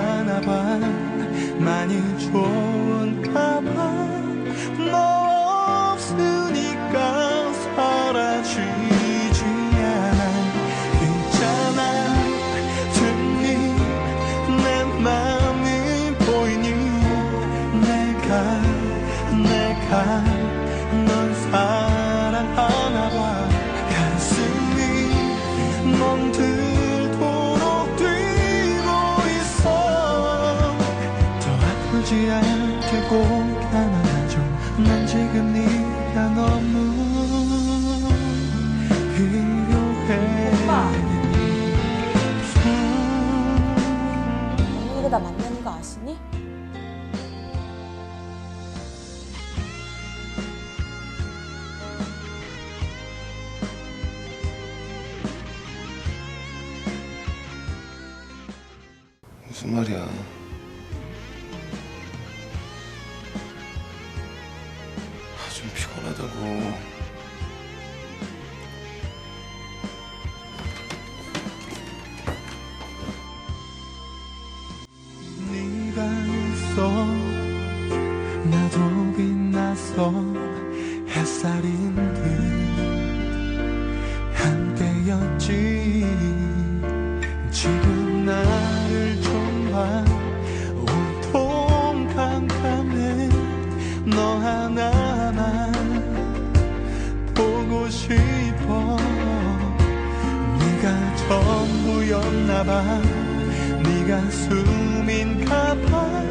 하나 봐 많이 좋 아프지 않게 꼭 안아줘 난 지금 네가 너무 필요해 오빠. 음. 언니가 나 만나는 거 아시니? 무슨 말이야? 아, 좀 피곤하다고. 네가 있어 나도 빛나서 햇살인 듯 함께였지 네가 전부였나 봐. 네가 숨인가 봐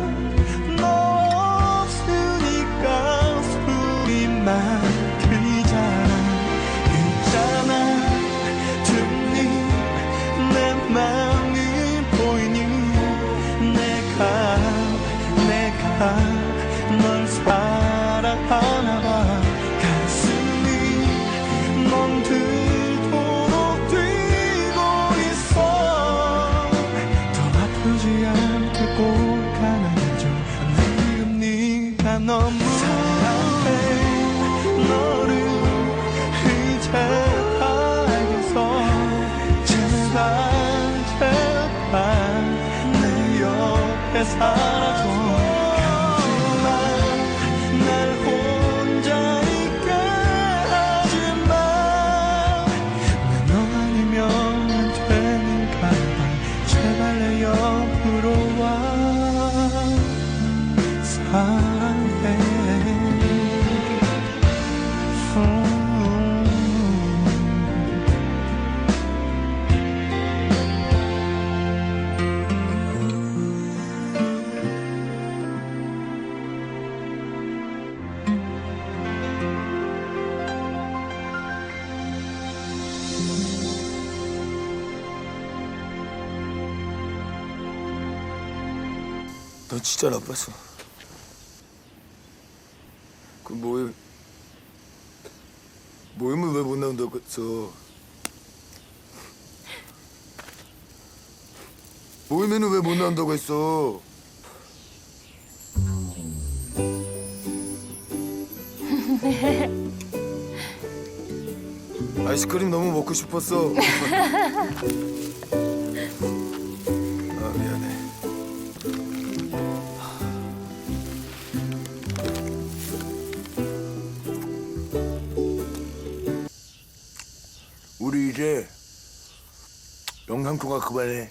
너무 사랑해. 너를 이제 알겠어. 제발 제발 내 옆에 살아줘 너 진짜 나빴어. 그 모임 모임을 왜 못 나온다고 했어? 모임에는 왜 못 나온다고 했어? 아이스크림 너무 먹고 싶었어. 아 미안해. 우리 이제 영상 통화 그만해.